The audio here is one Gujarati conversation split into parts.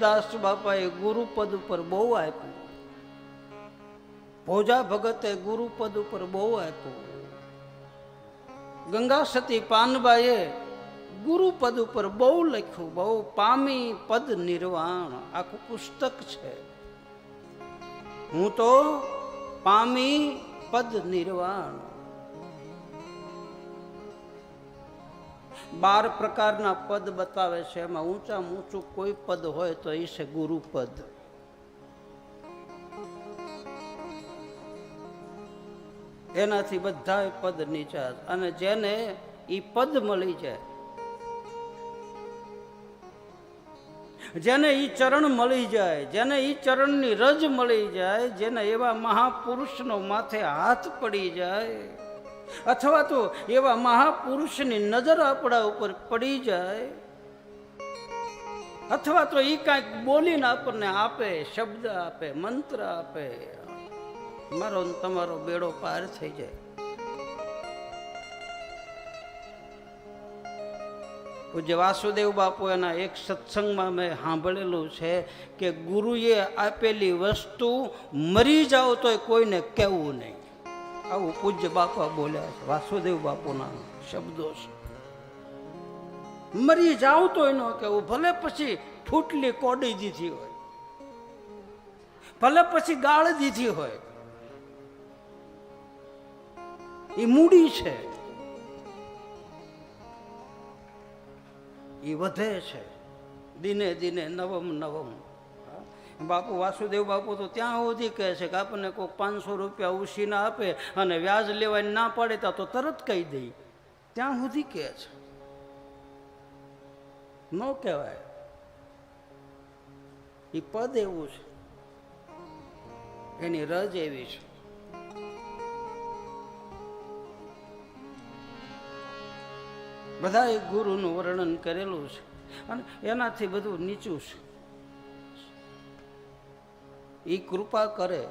દેવદાસ બાપાએ ગુરુપદ ઉપર બહુ આપ્યું. ભોજા ભગતે ગુરુપદ ઉપર બહુ આપ્યું. ગંગા સતી પાનબાઈએ ગુરુપદ ઉપર બહુ લખ્યું. બહુ પામી પદ નિર્વાણ. આખું પુસ્તક છે. હું તો પામી પદ નિર્વાણ. બાર પ્રકારના પદ બતાવે છે. એમાં ઊંચા ઊંચું કોઈ પદ હોય તો એ છે ગુરુપદ. એનાથી બધા પદ નીચા અને જેને એ પદ મળી જાય, જેને એ ચરણ મળી જાય, જેને એ ચરણની રજ મળી જાય, જેને એવા મહાપુરુષનો માથે હાથ પડી જાય અથવા તો એવા મહાપુરુષની નજર આપણા ઉપર પડી જાય. અથવા તો એ કાંઈક બોલીને આપણને આપે, શબ્દ આપે, મંત્ર આપે. મારો તમારો બેડો પાર થઈ જાય. પૂજ્ય વાસુદેવ બાપુ એના એક સત્સંગમાં મેં સાંભળેલું છે કે ગુરુએ આપેલી વસ્તુ મરી જાઓ તો કોઈને કહેવું નહીં. આવું પૂજ્ય બાપા બોલ્યા છે, વાસુદેવ બાપુના શબ્દો છે. મરી જાવ તો એનો કેવું, ભલે પછી ફૂટલી કોડી દીધી હોય, ભલે પછી ગાળ દીધી હોય, એ મૂડી છે, એ વધે છે, દિને દિને નવમ નવમ બાપુ વાસુદેવ બાપુ તો ત્યાં સુધી કહે છે કે આપણને કોઈ પાંચસો રૂપિયા ઉછીના આપે અને વ્યાજ લેવાય ના પડે તો તરત કહી દઈ ત્યાં સુધી કહે છે. ન કહેવાય. એ પદ એવું છે. એની રજ એવી છે. બધાએ ગુરુનું વર્ણન કરેલું છે. અને એનાથી બધું નીચું છે. એ કૃપા કરે.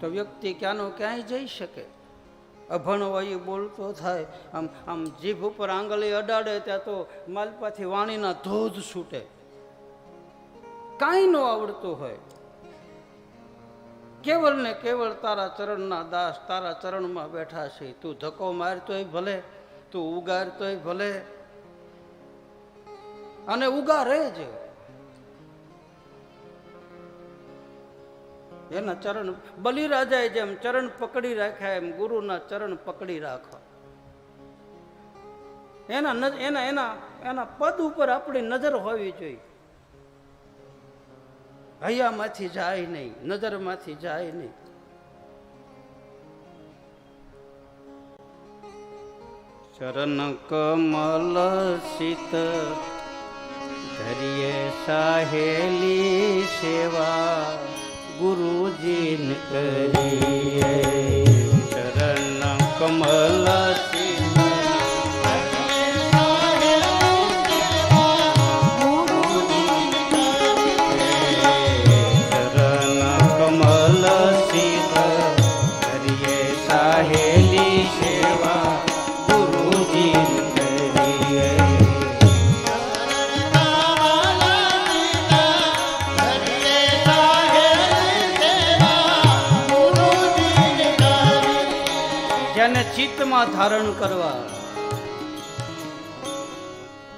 તો વ્યક્તિ ક્યાંનો ક્યાંય જઈ શકે. અભણ હોય બોલતો થાય. આમ આમ જીભ ઉપર આંગળી અડાડે ત્યાં તો માલપાથી વાણીના ધોધ છૂટે. કાંઈ ન આવડતું હોય. કેવળ ને કેવળ તારા ચરણના દાસ, તારા ચરણમાં બેઠા છે. તું ધક્કો મારતોય ભલે, તું ઉગારતોય ભલે. અને ઉગારે જ. એના ચરણ બલિરાજાએ જેમ ચરણ પકડી રાખ્યા, એમ ગુરુના ચરણ પકડી રાખો. એના એના એના એના પદ ઉપર આપણી નજર હોવી જોઈએ. હૈયામાંથી જાય નહીં, નજરમાંથી જાય નહીં. ચરણ કમલ સિત ધરીએ સાહેલી સેવા. ગુરુજીન કરીએ. ચરણ કમલ ચિત્તમાં ધારણ કરવા.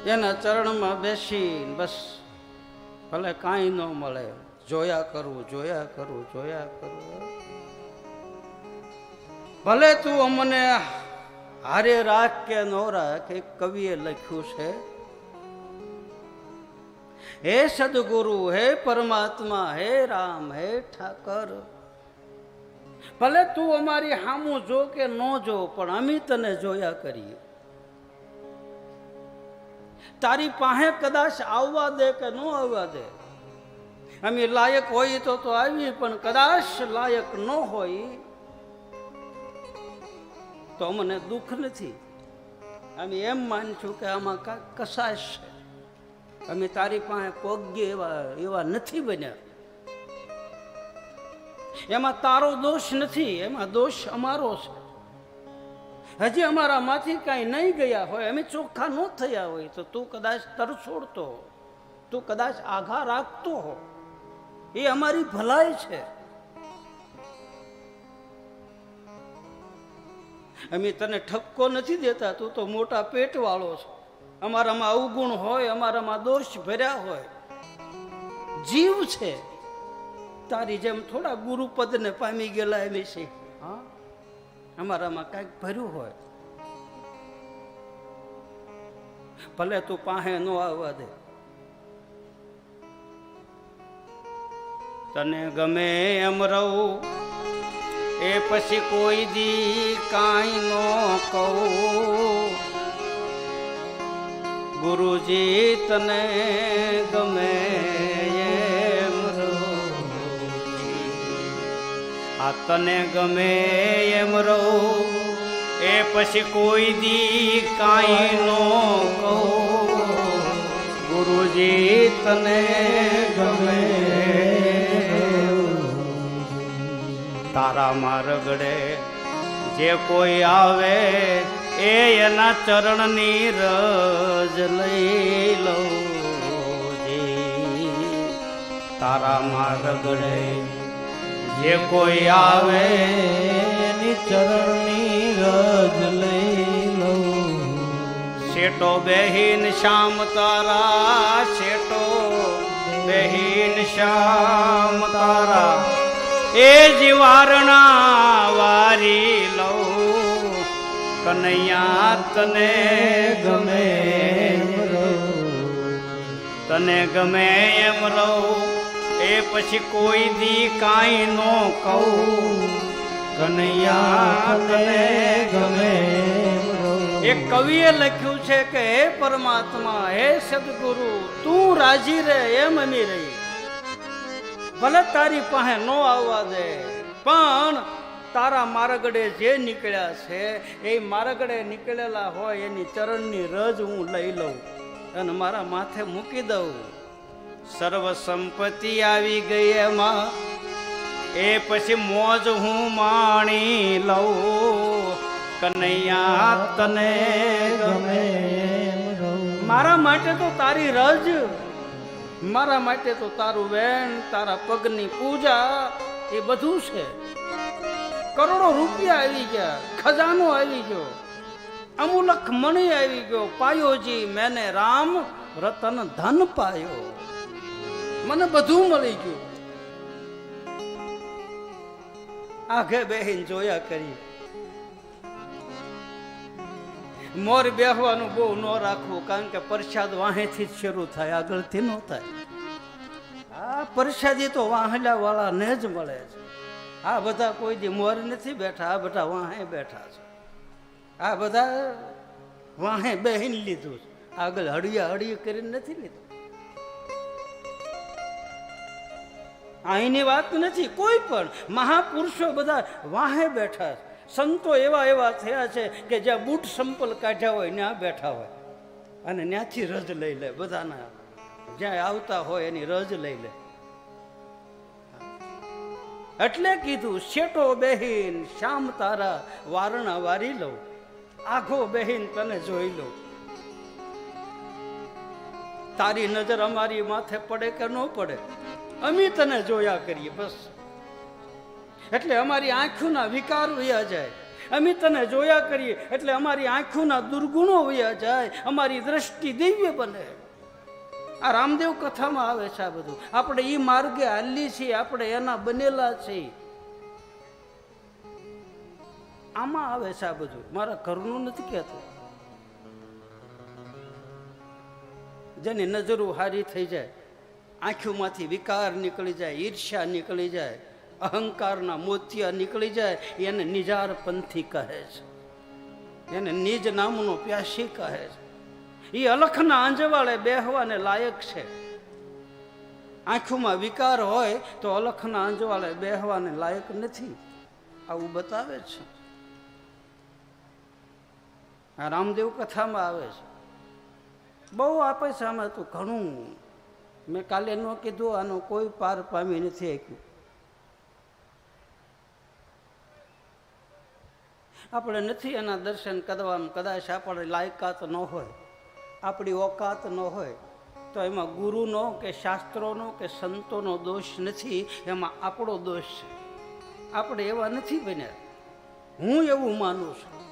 એના ચરણમાં બેસી બસ ભલે કાંઈ ન મળે. જોયા કરવું જોયા કરું જોયા કરું. ભલે તું અમને હારે રાખ કે ન રાખ એ કવિએ લખ્યું છે, હે સદગુરુ, હે પરમાત્મા, હે રામ, હે ઠાકર ભલે તું અમારી હામું જો કે ન જો, પણ અમે તને જોયા કરીએ. તારી પાસે કદાચ આવવા દે કે ન આવવા દે. અમે લાયક હોય તો તો આવી પણ કદાચ લાયક ન હોય તો અમને દુઃખ નથી. અમે એમ માનશું કે આમાં કશાશ છે. અમે તારી પાસે પોગ્ય એવા એવા નથી બન્યા. એમાં તારો દોષ નથી, એમાં દોષ અમારો છે. હજી અમારામાંથી કાંઈ નહીં ગયા હોય, અમે ચોખ્ખા ન થયા હોય, તો તું કદાચ તરછોડતો હો, તું કદાચ આઘા રાખતો હો. એ અમારી ભલાઈ છે. અમે તને ઠપકો નથી દેતા, તું તો મોટા પેટવાળો છે. અમારામાં અવગુણ હોય, અમારામાં દોષ ભર્યા હોય. જીવ છે. તારી જેમ થોડા ગુરુપદને પામી ગયેલા એમ છે. હા? અમારામાં કાંઈક ભર્યું હોય. ભલે તું પાસે ન આવવા દે. તને ગમે એમ રહું, એ પછી કોઈ દી કાંઈ ન કહું. ગુરુજી, તને ગમે આ તને ગમે એમ રહો, એ પછી કોઈ દી કાંઈ નો કહો ગુરુજી તને ગમે તારા મારગડે જે કોઈ આવે, એ એના ચરણની રજ લઈ જી. તારા મારગડે જે કોઈ આવે એની ચરણની રજ લઈ લઉં. શેટો બેહીન શ્યામ તારા, શેટો બેહીન શ્યામ તારા. એ જીવારણા વારી લઉં. કનૈયા તને ગમે તને ગમે એમ રહું. એ પછી કોઈ દી કાંઈ નો કહું. કનૈયા તને ગમે એક કવિએ લખ્યું છે કે, હે પરમાત્મા, હે સદગુરુ, તું રાજી રહે એમ અમી રહી. ભલે તારી પાસે નો આવવા દે, પણ તારા મારગડે જે નીકળ્યા છે, એ મારગડે નીકળેલા હોય એની ચરણની રજ હું લઈ લઉં અને મારા માથે મૂકી દઉં. સર્વ સંપત્તિ આવી ગઈ એમાં. એ પછી મોજ હું માણી લઉં. કનૈયા તને ગમે. મારા માટે તો તારી રજ, મારા માટે તો તારું વેણ, તારા પગની પૂજા, એ બધું છે. કરોડો રૂપિયા આવી ગયા, ખજાનો આવી ગયો. અમુલક મણી આવી ગયો. પાયોજી, મેને રામ, રતન ધન પાયો. મને બધું મળી ગયું. આઘે બેહીન જોયા કરી. મોર બેહવાનું બહુ ન રાખવું, કારણ કે પ્રસાદ વાહેથી જ શરૂ થાય, આગળથી ન થાય. આ પ્રસાદી તો વાહલા વાળાને જ મળે છે. આ બધા કોઈ દી મોર નથી બેઠા, આ બધા વાહે બેઠા છે. આ બધા વાહે બેહીને લીધું છે. આગળ હળિયા હળિયું કરીને નથી લીધું. અહીંની વાત નથી, કોઈ પણ. મહાપુરુષો બધા વાહે બેઠા સંતો એવા એવા થયા છે કે જ્યાં બૂટ સંપલ કાઢ્યા હોય, ત્યાં બેઠા હોય. અને ત્યાંથી રજ લઈ લે, બધાના. જ્યાં આવતા હોય એની રજ લઈ લે. એટલે કીધું, શેટો બહેન, શ્યામ તારા વારણા વારી લઉં. આઘો બહેન તને જોઈ લઉં. તારી નજર અમારી માથે પડે કે ન પડે? અમે તને જોયા કરીએ, બસ. એટલે અમારી આંખોના વિકાર વયા જાય. અમે તને જોયા કરીએ, એટલે અમારી આંખોના દુર્ગુણો વયા જાય. અમારી દ્રષ્ટિ દિવ્ય બને. આ રામદેવ કથામાં આવે છે આ બધું. આપણે એ માર્ગે હાલી છીએ, આપણે એના બનેલા છીએ. આમાં આવે છે આ બધું. મારા ઘરનું નથી કહેતો. જેની નજરો હારી થઈ જાય. આંખોમાંથી વિકાર નીકળી જાય, ઈર્ષ્યા નીકળી જાય, અહંકારના મોતિયા નીકળી જાય, એને નિજાર પંથી કહે છે. એને નિજ નામનો પ્યાસી કહે છે. એ અલખના આંજવાળે બેહવાને લાયક છે. આંખોમાં વિકાર હોય તો અલખના આંજવાળે બેહવાને લાયક નથી. આવું બતાવે છે. આ રામદેવ કથામાં આવે છે. બહુ આપે છે આમાં તો ઘણું. મેં કાલે ન કીધું, આનો કોઈ પાર પામી નથી આપ્યું. આપણે નથી એના દર્શન કરવામાં કદાચ આપણે લાયકાત ન હોય, આપણી ઓકાત ન હોય, તો એમાં ગુરુનો કે શાસ્ત્રોનો કે સંતોનો દોષ નથી, એમાં આપણો દોષ છે. આપણે એવા નથી બન્યા. હું એવું માનું છું.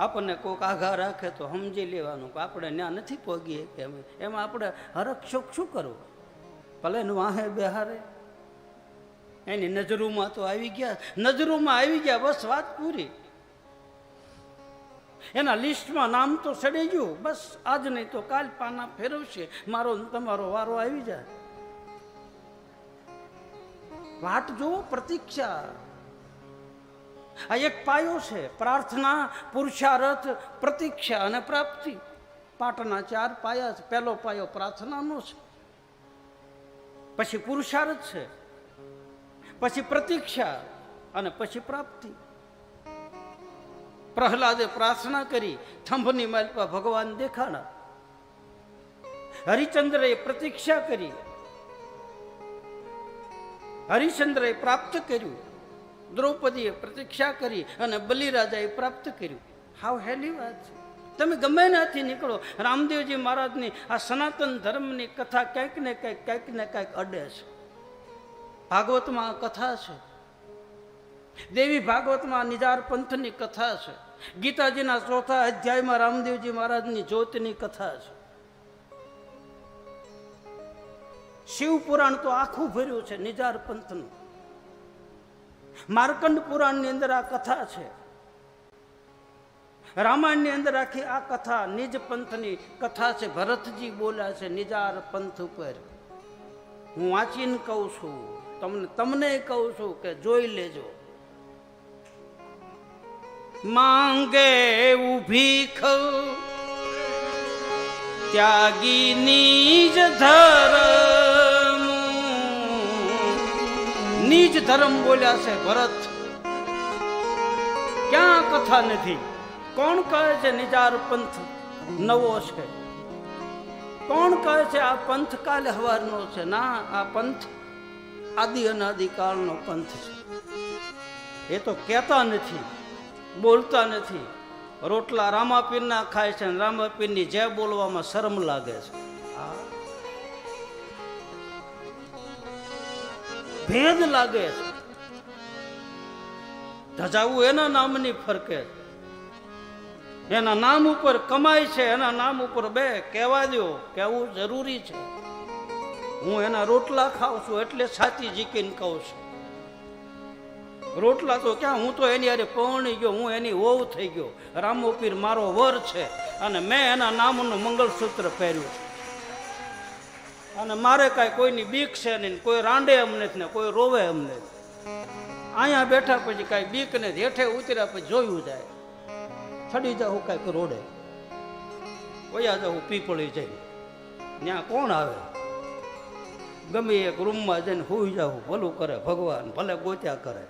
આપણને કોઈક આઘા રાખે તો સમજી લેવાનું કે આપણે ત્યાં નથી પગીએ કે એમાં આપણે હરખ શું કરવું? ભલે વાહે બેહારે. એની નજરોમાં તો આવી ગયા. નજરોમાં આવી ગયા, બસ વાત પૂરી. એના લિસ્ટમાં નામ તો સડી ગયું. બસ આજ નહીં તો કાલ પાના ફેરવશે. મારો તમારો વારો આવી જાય. વાટ જુઓ પ્રતીક્ષા. આ એક પાયો છે. પ્રાર્થના, પુરુષાર્થ, પ્રતીક્ષા અને પ્રાપ્તિ. પાટના ચાર પાયા છે. પહેલો પાયો પ્રાર્થનાનો છે. પછી પુરુષાર્થ છે. પછી પ્રતીક્ષા અને પછી પ્રાપ્તિ. પ્રહલાદે પ્રાર્થના કરી, થંભની માલપા ભગવાન દેખાણા. હરિચંદ્રએ પ્રતીક્ષા કરી. હરિચંદ્રએ પ્રાપ્ત કર્યું. દ્રૌપદીએ પ્રતીક્ષા કરી અને બલિરાજાએ પ્રાપ્ત કર્યું. હાવ હેલી વાત છે તમે ગમે ત્યાંથી નીકળો રામદેવજી મહારાજની આ સનાતન ધર્મની કથા કંઈક ને કંઈક કંઈક ને કંઈક અડે છે. ભાગવતમાં આ કથા છે. દેવી ભાગવતમાં નિજાર પંથની કથા છે. ગીતાજીના ચોથા અધ્યાયમાં રામદેવજી મહારાજની જ્યોતિની કથા છે. શિવ પુરાણ તો આખું ભર્યું છે નિજાર પંથનું. માર્કંડ પુરાણની અંદર આ કથા છે. રામાયણની અંદર આખી આ કથા નિજ પંથની કથા છે. ભરતજી બોલ્યા છે, નિજાર પંથ ઉપર હું વાંચીને કહું છું, તમને તમને કહું છું કે જોઈ લેજો. માંગે ઊભી ખ ત્યાગી નિજ ધર્મ નિજ ધર્મ બોલ્યા છે, ભરત. ક્યાં કથા નથી? કોણ કહે છે નિજાર પંથ નવો છે? કોણ કહે છે આ પંથ કાલે હવારનો છે? ના, આ પંથ આદિ અનાદિકાળનો પંથ છે. એ તો કહેતા નથી, બોલતા નથી. રોટલા રામાપીરના ખાય છે રામાપીરની જે બોલવામાં શરમ લાગે છે. ભેદ લાગે છે. ધજાવું એના નામની ફરકે. એના નામ ઉપર કમાય છે, એના નામ ઉપર બે કહેવા દો કહેવું જરૂરી છે. હું એના રોટલા ખાઉં છું એટલે છાતી જીકીને કહું છું. રોટલા તો ક્યાં, હું તો એની હારે પૌણી ગયો, હું એની વહુ થઈ ગયો. રામોપીર મારો વર છે અને મેં એના નામનું મંગળસૂત્ર પહેર્યું છે. અને મારે કાંઈ કોઈની બીક છે નહીં, કોઈ રાંડે અમને જ ને, કોઈ રોવે અમને અહીંયા બેઠા પછી કાંઈ બીક ને હેઠે ઉતર્યા પછી જોયું જાય. ચડી જાઉં કાંઈક રોડે. વયા જાઉં પીપળી જઈને. ત્યાં કોણ આવે? ગમે એક રૂમમાં જઈને હોઈ જાઉં, ભલું કરે ભગવાન, ભલે ગોત્યા કરે.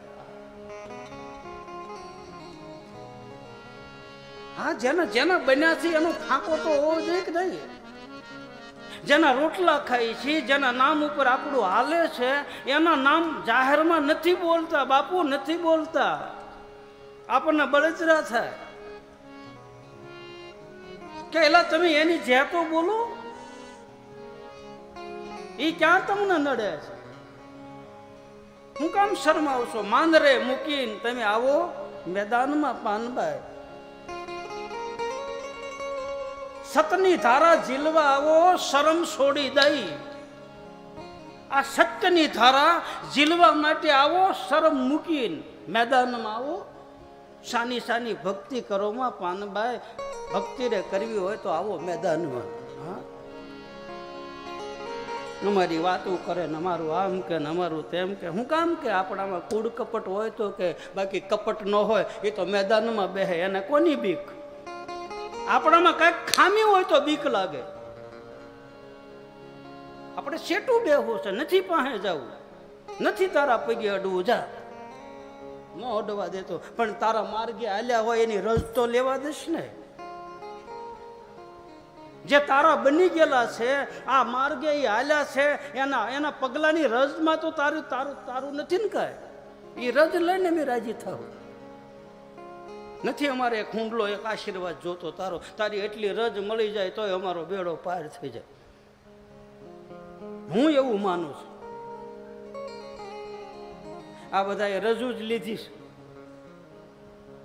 હા, જેના જેના બન્યા છે એનો ફાંકો તો હોવો જોઈએ કે નહીં? જેના રોટલા ખાય છે, જેના નામ ઉપર આપણું હાલે છે, એના નામ જાહેરમાં નથી બોલતા, બાપુ નથી બોલતા. આપણને બળતરા થાય. કે એલા, તમે એની જે તો બોલો? એ ક્યાં તમને નડે છે? હું કામ શરમાવશો? માંદરે મૂકીને તમે આવો મેદાનમાં પાનબાઈ સતની ધારા ઝીલવા આવો શરમ છોડી દઈ. આ સત્યની ધારા ઝીલવા માટે આવો, શરમ મૂકીને મેદાનમાં આવો. સાની સાની ભક્તિ કરોમાં પાનબાઈ ભક્તિ રે કરવી હોય તો આવો મેદાનમાં. હા? અમારી વાતો કરે, ને અમારું આમ કે, ને અમારું તેમ કે. હું કામ કે આપણામાં કૂડ કપટ હોય તો કે, બાકી કપટ ન હોય, એ તો મેદાનમાં બેહે, એને કોની બીક? આપણામાં કાંઈક ખામી હોય તો બીક લાગે. આપણે સેટું બેહવું છે, નથી પાસે જવું. નથી તારા પગે અડવું, જા. ન અડવા દેતો, પણ તારા માર્ગે હાલ્યા હોય એની રજ તો લેવા દેશ ને. જે તારા બની ગયેલા છે, આ માર્ગે એ હાલ્યા છે, એના એના પગલાની રજમાં તો તારું તારું તારું નથી ને કાંઈ? એ રજ લઈને મેં રાજી થાવ નથી અમારે એક હુંડલો, એક આશીર્વાદ જોતો તારો. તારી એટલી રજ મળી જાય તોય અમારો બેડો પાર થઈ જાય. હું એવું માનું છું. આ બધાએ રજૂ જ લીધી છે.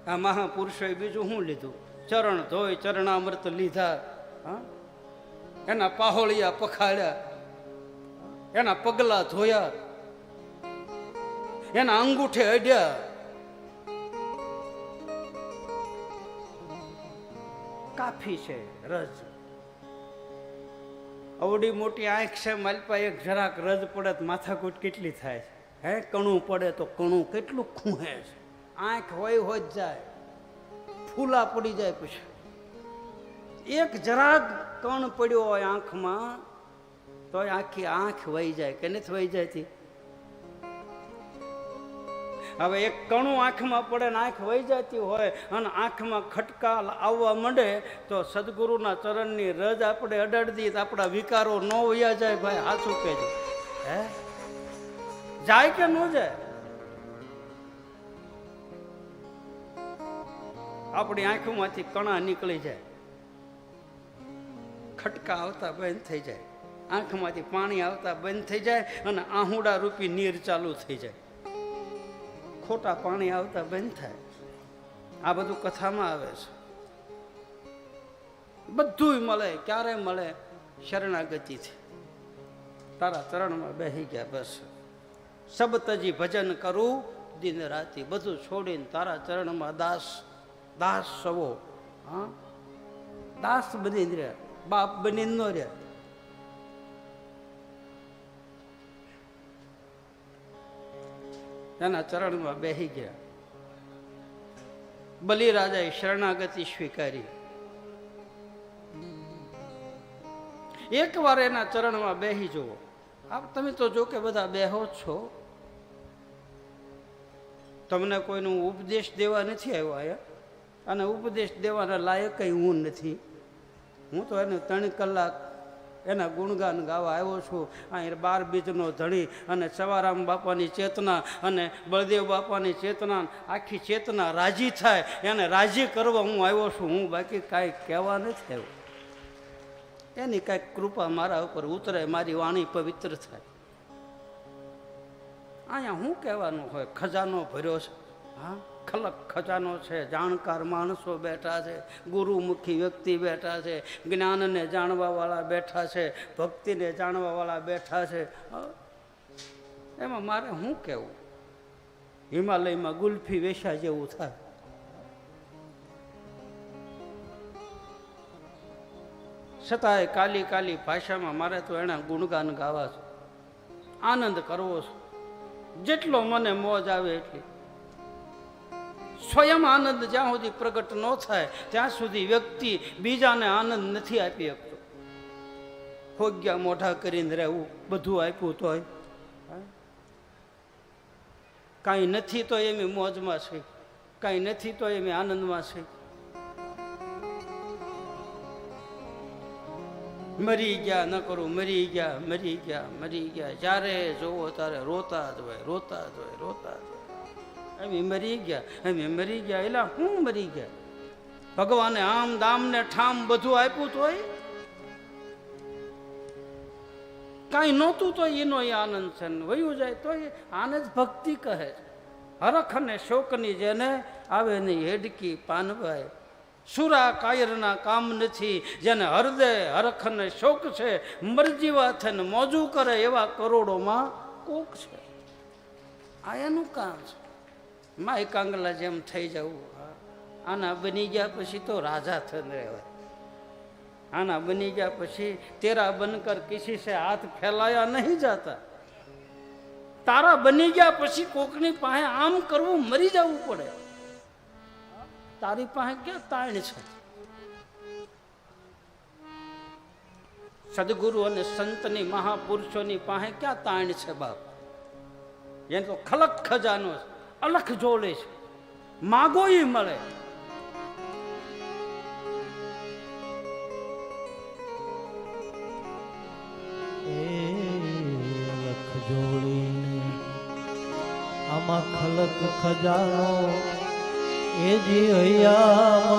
આ મહાપુરુષોએ બીજું શું લીધું? ચરણ ધોઈ ચરણામૃત લીધા, હા? એના પાહોળિયા પખાડ્યા એના પગલા ધોયા, એના અંગૂઠે અડ્યા. કાફી છે, રજ. અવડી મોટી આંખ છે માલપા એક જરાક રજ પડે તો માથાકૂટ કેટલી થાય છે? હે, કણું પડે તો કણું કેટલું ખૂહે છે? આંખ હોય હોય જાય. ફૂલા પડી જાય પછી. એક જરાક કણ પડ્યો હોય આંખમાં, તોય આખી આંખ વહી જાય કે નથી વહી જતી? હવે એક કણું આંખમાં પડે ને આંખ વહી જતી હોય અને આંખમાં ખટકા આવવા માંડે, તો સદગુરુના ચરણની રજ આપણે અડાડી તો આપણા વિકારો ન વયા જાય ભાઈ આ ચૂકે છે હે? જાય કે ન જાય? આપણી આંખોમાંથી કણા નીકળી જાય. ખટકા આવતા બંધ થઈ જાય. આંખમાંથી પાણી આવતા બંધ થઈ જાય અને આહુડા રૂપી નીર ચાલુ થઈ જાય. ખોટા પાણી આવતા બંધ થાય. આ બધું કથામાં આવે છે. બધું મળે, ક્યારે મળે શરણાગતિથી તારા ચરણમાં બેસી ગયા બસ. સબતજી ભજન કરું, દિન રાતી બધું છોડીને તારા ચરણમાં દાસ દાસ સવો. હા? દાસ બની રહ્યા બાપ બની ન રહ્યા એના ચરણમાં બેસી ગયા. બલિરાજાએ શરણાગતિ સ્વીકારી. એકવાર એના ચરણમાં બેસી જુઓ. આપ તમે તો જો કે બધા બેહો છો. તમને કોઈનું ઉપદેશ દેવા નથી આવ્યો આયા? અને ઉપદેશ દેવાના લાયક હું નથી. હું તો એને ત્રણ કલાક એના ગુણગાન ગાવા આવ્યો છું. અહીં બાર બીજનો ધણી અને સવારામ બાપાની ચેતના અને બળદેવ બાપાની ચેતના આખી ચેતના રાજી થાય. એને રાજી કરવા હું આવ્યો છું. હું બાકી કાંઈ કહેવા નથી આવ્યો. એની કાંઈક કૃપા મારા ઉપર ઉતરે, મારી વાણી પવિત્ર થાય. અહીંયા શું કહેવાનું હોય? ખજાનો ભર્યો છે. હા? ખલક ખજાનો છે, જાણકાર માણસો બેઠા છે, ગુરુમુખી વ્યક્તિ બેઠા છે, જ્ઞાનને જાણવાવાળા બેઠા છે, ભક્તિને જાણવાવાળા બેઠા છે. એમાં મારે શું કહેવું? હિમાલયમાં ગુલ્ફી વેશા જેવું થાય. છતાંય કાલી કાલી ભાષામાં મારે તો એના ગુણગાન ગાવા છે. આનંદ કરવો છે. જેટલો મને મોજ આવે એટલી. સ્વયં આનંદ જ્યાં સુધી પ્રગટ ન થાય, ત્યાં સુધી વ્યક્તિ બીજાને આનંદ નથી આપી શકતો. હોગ્યા મોઢા કરીને રહેવું બધું આપ્યું તોય. કાંઈ નથી તો એમ મોજમાં છે, કાંઈ નથી તો એમ આનંદમાં છે. મરી ગયા ન કરું, મરી ગયા મરી ગયા મરી ગયા. જ્યારે જોવો ત્યારે રોતા જ હોય, રોતા જ હોય, રોતા જ હોય. એમ મરી ગયા એમ મરી ગયા એટલે હું મરી ગયા? ભગવાને આમ દામ ને ઠામ બધું આપ્યું તો કાંઈ નહોતું તો એનો એ આનંદ છે વયું જાય તો આને જ ભક્તિ કહે છે. હરખ અને શોકની જેને આવે ને હેડકી પાનભાઈ સુરા કાયરના કામ નથી, જેને હૃદય, હરખ અને શોક છે મરજીવા થઈને મોજું કરે એવા કરોડોમાં કોક છે. આ એનું કામ છે. માય કાંગલા જેમ થઈ જવું. આના બની ગયા પછી તો રાજા થઈને રહેવાય. આના બની ગયા પછી તેરા બનકર કિસી સે હાથ ફેલાયા નહીં જાતા. તારા બની ગયા પછી કોકની પાસે આમ કરવું મરી જવું પડે. તારી પાસે ક્યાં તાણ છે? સદગુરુ અને સંતની મહાપુરુષોની પાસે ક્યાં તાણ છે બાપ? એને તો ખલક ખજાનો છે. અલખ જોડે છે. માગો એ મળે આમાં ખલક ખજાનો એ જી હૈયા